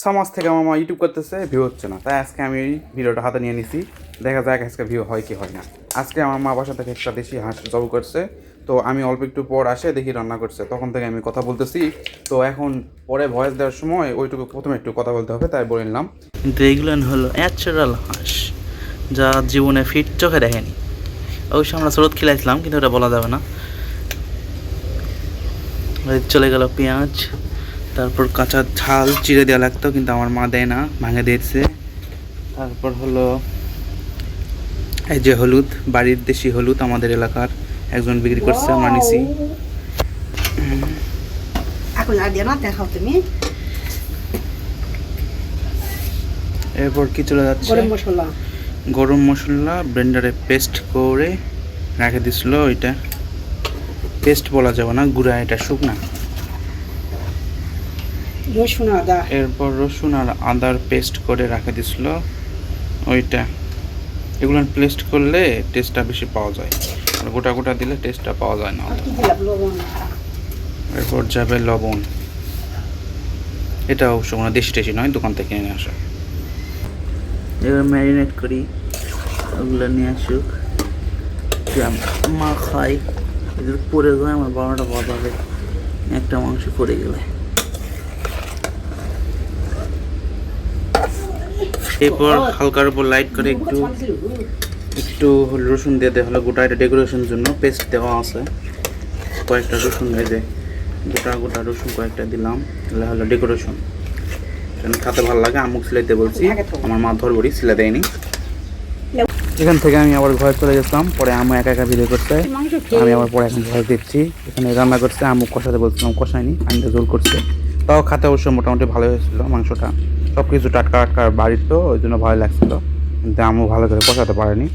ছ মাস থেকে আমার মা ইউটিউব করতেছে ভিউ হচ্ছে না। তাই আজকে আমি এই ভিডিওটা হাতে নিয়ে নিছি। দেখা যাক আজকে ভিউ হয় কি হয় না। আজকে আমার মা বাসা থেকে একটা দেশি হাঁস জব করছে। তো আমি অল্প একটু পর আসে দেখি রান্না করছে। তখন থেকে আমি কথা বলতেছি। তো এখন পরে ভয়েস দেওয়ার সময় ওইটুকু প্রথমে একটু কথা বলতে হবে, তাই বলে নিলাম। কিন্তু এইগুলো হলো ন্যাচারাল হাঁস, যা জীবনে ফিট চোখে দেখেনি। অবশ্য আমরা স্রোত খেলাইছিলাম, কিন্তু ওটা বলা যাবে না। চলে গেল পেঁয়াজ। তারপর কাঁচা ঝাল চিড়ে দেওয়া লাগতো কিন্তু আমার মা দেয় না ভাঙে দিয়েছে। তারপর হলো এই যে হলুদ বাড়ির দেশি হলুদ আমাদের এলাকার একজন বিক্রি করছে আমরা নিছি এরপর কি চলে যাচ্ছে? মশলা। গরম মশলা ব্লেন্ডারে পেস্ট করে রেখে দিছিল ওইটা। পেস্ট বলা যাবে না গুঁড়া এটা শুকনা। রসুন আদা। এরপর রসুন আর আদার পেস্ট করে রেখে দিছিল ওইটা। এগুলো পেস্ট করলে টেস্টটা বেশি পাওয়া যায়। আর গোটা গোটা দিলে টেস্টটা পাওয়া যায় না এরপর যাবে লবণ। এটা অবশ্য কোনো দেশি টেশি নয় দোকান থেকে কিনে আসা। এবার ম্যারিনেট করি। ওগুলো নিয়ে আসুক। মা খাই পরে যায় আমার বারোটা হবে একটা মাংস পড়ে গেলে। এরপর হালকার উপর লাইট করে একটু একটু রসুন দিয়ে দেওয়া হলো, গোটা এটা ডেকোরেশনের জন্য পেস্ট দেওয়া আছে। কয়েকটা রসুন এই যে গোটা গোটা রসুন কয়েকটা দিলাম তাহলে হলো ডেকোরেশন খাতে ভালো লাগে, আমুক সিলাইতে বলছি, আমার মা ধরবড়ি সিলা দেয়নি। এখান থেকে আমি আবার ঘরে চলে গেছিলাম, পরে আমু একা একা ভিডিও করতে আমি আবার পরে এখন ঘরে দিচ্ছি এখানে রান্না করছে, আমু কষাতে বলছিলাম, কষায়নি আমি তো জোল করছে। তাও খাতে অবশ্য মোটামুটি ভালো হয়েছিল মাংসটা। সব কিছু টাটকা টাটকা বাড়ির তো, ওই জন্য ভয় লাগছিল। কিন্তু আমিও ভালো করে কষাতে পারেনি।